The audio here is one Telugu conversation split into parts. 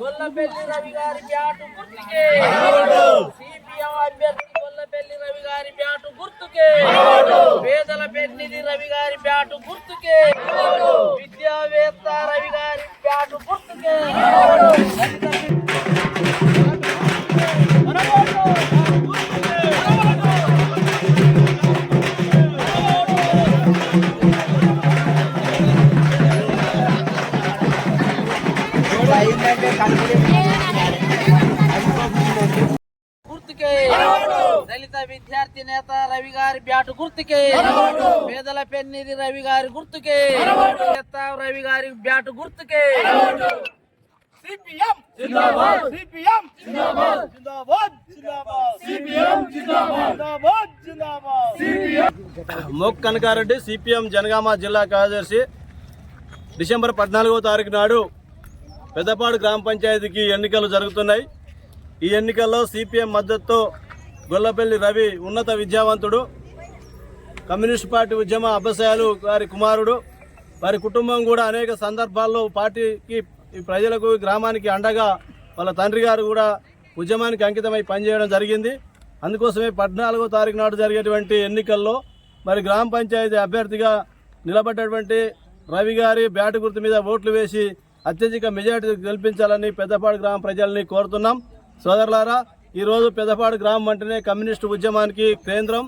గొల్లపల్లి రవి గారి బ్యాటు గుర్తుకే. సిపిఎం అభ్యర్థి గొల్లపల్లి రవి గారి బ్యాటు గుర్తుకే. పేదల పెన్నిధి రవి గారి బ్యాటు గుర్తుకే. విద్యావేత్త రవి గారి బ్యాటు గుర్తుకే. గుర్తుకే. దళిత విద్యార్థి నేత రవి గారి బ్యాటు గుర్తుకే. పేదల పెన్నిధి రవి గారి గుర్తుకే. నేత రవి గారి బ్యాటు గుర్తుకే. సిపిఎం జిందాబాద్. సిపిఎం జిందాబాద్. జిందాబాద్ జిందాబాద్. సిపిఎం జిందాబాద్. జిందాబాద్ జిందాబాద్. సిపిఎం. మోక్ కనకారెడ్డి సిపిఎం జనగామ జిల్లా కార్యదర్శి. డిసెంబర్ పద్నాలుగో తారీఖు నాడు పెద్దపాడు గ్రామ పంచాయతీకి ఎన్నికలు జరుగుతున్నాయి. ఈ ఎన్నికల్లో సిపిఎం మద్దతుతో గొల్లపల్లి రవి ఉన్నత విద్యావంతుడు కమ్యూనిస్ట్ పార్టీ ఉద్యమ అభ్యసాయాలు వారి కుమారుడు వారి కుటుంబం కూడా అనేక సందర్భాల్లో పార్టీకి ప్రజలకు గ్రామానికి అండగా వాళ్ళ తండ్రి గారు కూడా ఉద్యమానికి అంకితమై పనిచేయడం జరిగింది. అందుకోసమే పద్నాలుగో తారీఖు నాడు జరిగేటువంటి ఎన్నికల్లో మరి గ్రామ పంచాయతీ అభ్యర్థిగా నిలబడ్డటువంటి రవి గారి బ్యాటు గుర్తు మీద ఓట్లు వేసి అత్యధిక మెజార్టీ గెలిపించాలని పెద్దపాడు గ్రామ ప్రజల్ని కోరుతున్నాం. సోదరులారా ఈరోజు పెద్దపాడు గ్రామం అంటేనే కమ్యూనిస్టు ఉద్యమానికి కేంద్రం.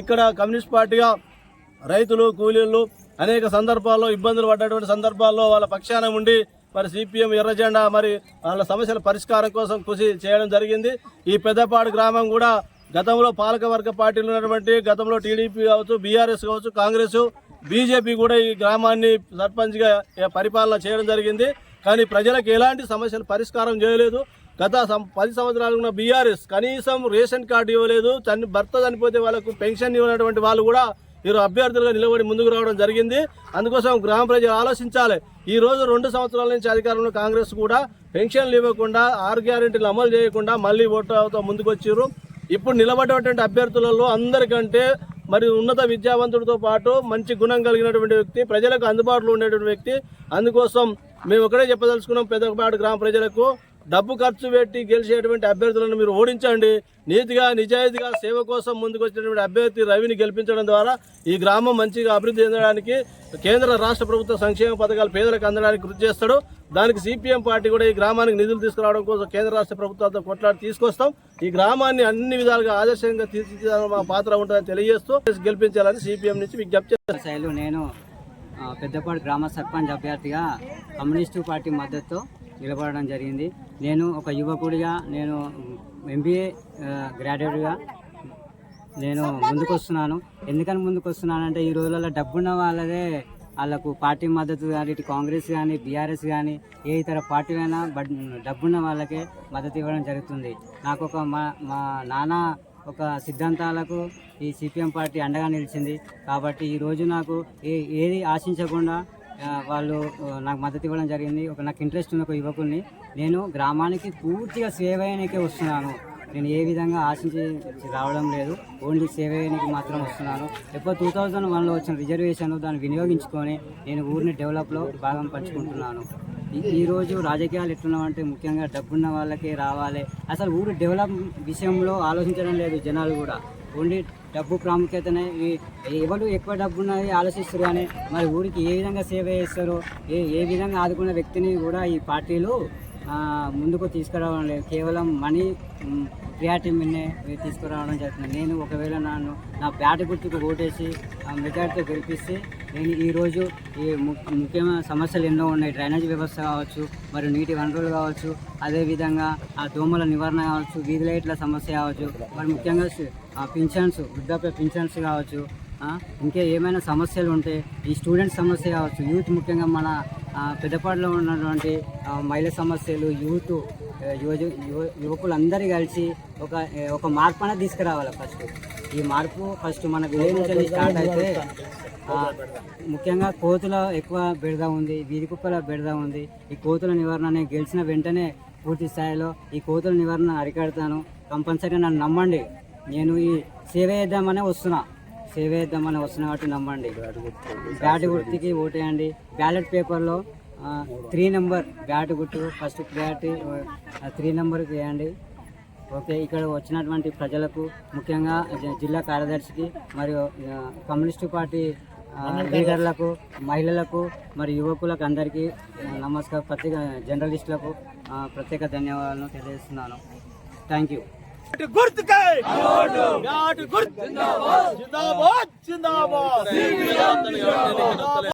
ఇక్కడ కమ్యూనిస్ట్ పార్టీగా రైతులు కూలీలు అనేక సందర్భాల్లో ఇబ్బందులు పడ్డటువంటి సందర్భాల్లో వాళ్ళ పక్షాన ఉండి మరి సిపిఎం ఎర్రజెండా మరి వాళ్ళ సమస్యల పరిష్కారం కోసం కృషి చేయడం జరిగింది. ఈ పెద్దపాడు గ్రామం కూడా గతంలో పాలకవర్గ పార్టీలు ఉన్నటువంటి గతంలో టీడీపీ కావచ్చు బీఆర్ఎస్ కావచ్చు కాంగ్రెస్ బీజేపీ కూడా ఈ గ్రామాన్ని సర్పంచ్గా పరిపాలన చేయడం జరిగింది. కానీ ప్రజలకు ఎలాంటి సమస్యలు పరిష్కారం చేయలేదు. గత సం- పది సంవత్సరాలు ఉన్న బీఆర్ఎస్ కనీసం రేషన్ కార్డు ఇవ్వలేదు. చని భర్త చనిపోతే వాళ్ళకు పెన్షన్ ఇవ్వనటువంటి వాళ్ళు కూడా వీరు అభ్యర్థులుగా నిలబడి ముందుకు రావడం జరిగింది. అందుకోసం గ్రామ ప్రజలు ఆలోచించాలి. ఈ రోజు రెండు సంవత్సరాల నుంచి అధికారంలో కాంగ్రెస్ కూడా పెన్షన్లు ఇవ్వకుండా ఆరు గ్యారెంటీలు అమలు చేయకుండా మళ్ళీ ఓటుతో ముందుకు వచ్చారు ఇప్పుడు నిలబడేటువంటి అభ్యర్థులలో అందరికంటే మరి ఉన్నత విద్యావంతుడితో పాటు మంచి గుణం కలిగినటువంటి వ్యక్తి ప్రజలకు అందుబాటులో ఉండేటువంటి వ్యక్తి. అందుకోసం మేము ఒకటే చెప్పదలుచుకున్నాం పెద్దపాడు గ్రామ ప్రజలకు. డబ్బు ఖర్చు పెట్టి గెలిచేటువంటి అభ్యర్థులను మీరు ఓడించండి. నీతిగా నిజాయితీగా సేవ కోసం ముందుకు వచ్చినటువంటి అభ్యర్థి రవిని గెలిపించడం ద్వారా ఈ గ్రామం మంచిగా అభివృద్ధి చెందడానికి కేంద్ర రాష్ట్ర ప్రభుత్వ సంక్షేమ పథకాలు పేదలకు అందడానికి కృషి చేస్తాడు. దానికి సిపిఎం పార్టీ కూడా ఈ గ్రామానికి నిధులు తీసుకురావడం కోసం కేంద్ర రాష్ట్ర ప్రభుత్వాలతో కొట్లాడి తీసుకొస్తాం. ఈ గ్రామాన్ని అన్ని విధాలుగా ఆదర్శంగా తీర్చిదిద్దడం మా పాత్ర ఉంటుందని తెలియజేస్తూ గెలిపించాలని సిపిఎం నుంచి విజ్ఞప్తి చేస్తాను నేను పెద్దపాటి పెద్దపాడు గ్రామ సర్పంచ్ అభ్యర్థిగా కమ్యూనిస్టు పార్టీ మద్దతు నిలబడడం జరిగింది. నేను ఒక యువకుడిగా నేను ఎంబీఏ గ్రాడ్యుయేట్గా నేను ముందుకు వస్తున్నాను ఎందుకని ముందుకు వస్తున్నానంటే ఈ రోజులలో డబ్బున్న వాళ్ళదే వాళ్ళకు పార్టీ మద్దతు కానీ ఇటు కాంగ్రెస్ కానీ బీఆర్ఎస్ కానీ ఏ ఇతర పార్టీ అయినా బడ్ డబ్బున్న వాళ్ళకే మద్దతు ఇవ్వడం జరుగుతుంది. నాకు ఒక మా మా నాన్న ఒక సిద్ధాంతాలకు ఈ సిపిఎం పార్టీ అండగా నిలిచింది. కాబట్టి ఈరోజు నాకు ఏ ఏది ఆశించకుండా వాళ్ళు నాకు మద్దతు ఇవ్వడం జరిగింది. ఒక నాకు ఇంట్రెస్ట్ ఉన్న ఒక యువకుడిని. నేను గ్రామానికి పూర్తిగా సేవ చేయడానికే వస్తున్నాను. నేను ఏ విధంగా ఆశించి రావడం లేదు. ఓన్లీ సేవ చేయడానికి మాత్రం వస్తున్నాను. ఎప్పుడు టూ థౌజండ్ వన్లో వచ్చిన రిజర్వేషన్ దాన్ని వినియోగించుకొని నేను ఊరిని డెవలప్లో భాగం పంచుకుంటున్నాను. ఈరోజు రాజకీయాలు ఎట్లున్నామంటే ముఖ్యంగా డబ్బున్న వాళ్ళకే రావాలి. అసలు ఊరు డెవలప్ విషయంలో ఆలోచించడం లేదు జనాలు కూడా. ఓన్లీ డబ్బు ప్రాముఖ్యతనే. ఎవరు ఎక్కువ డబ్బు ఉన్నది ఆలోచిస్తారు కానీ మరి ఊరికి ఏ విధంగా సేవ చేస్తారో ఏ ఏ విధంగా ఆదుకున్న వ్యక్తిని కూడా ఈ పార్టీలు ముందుకు తీసుకురావడం లేదు. కేవలం మనీ క్రియాటివ్ మీదనే తీసుకురావడం జరుగుతుంది. నేను ఒకవేళ నన్ను నా బ్యాట్ గుర్తుకు ఓటేసి మెజార్టీతో గెలిపిస్తే నేను ఈరోజు ఈ ముఖ్యమైన సమస్యలు ఎన్నో ఉన్నాయి. డ్రైనేజ్ వ్యవస్థ కావచ్చు మరియు నీటి వనరులు కావచ్చు అదేవిధంగా ఆ దోమల నివారణ కావచ్చు వీధి లైట్ల సమస్య కావచ్చు మరి ముఖ్యంగా పింఛన్స్ వృద్ధాప్య పింఛన్స్ కావచ్చు ఇంకా ఏమైనా సమస్యలు ఉంటే ఈ స్టూడెంట్ సమస్య కావచ్చు యూత్ ముఖ్యంగా మన పెద్దపాడులో ఉన్నటువంటి మహిళ మహిళా సమస్యలు యూత్ యువ యువ యువకులందరూ కలిసి ఒక ఒక మార్పు అనేది తీసుకురావాలి ఫస్ట్. ఈ మార్పు ఫస్ట్ మన విలేజ్ నుంచి స్టార్ట్ అయితే ముఖ్యంగా కోతుల ఎక్కువ బెడద ఉంది వీధి కుక్కల బెడద ఉంది. ఈ కోతుల నివారణ గెలిచిన వెంటనే పూర్తి స్థాయిలో ఈ కోతుల నివారణ అరికడతాను. కంపల్సరీ నన్ను నమ్మండి. నేను ఈ సేవ చేద్దామనే వస్తున్నా. సేవేద్దామని చేద్దామని వస్తున్నా కాబట్టి నమ్మండి. బ్యాట్ గుర్తుకి ఓటేయండి. బ్యాలెట్ పేపర్లో త్రీ నెంబర్ బ్యాట్ గుర్తు ఫస్ట్ బ్యాట్ త్రీ నెంబర్కి వేయండి. ఓకే ఇక్కడ వచ్చినటువంటి ప్రజలకు ముఖ్యంగా జిల్లా కార్యదర్శికి మరియు కమ్యూనిస్టు పార్టీ లీడర్లకు మహిళలకు మరియు యువకులకు అందరికీ నమస్కారం. ప్రత్యేక జర్నలిస్టులకు ప్రత్యేక ధన్యవాదాలను తెలియజేస్తున్నాను. Thank you. గుర్తుకే బ్యాట్ గుర్తు జిందాబాద్ జిందాబాద్ జిందాబాద్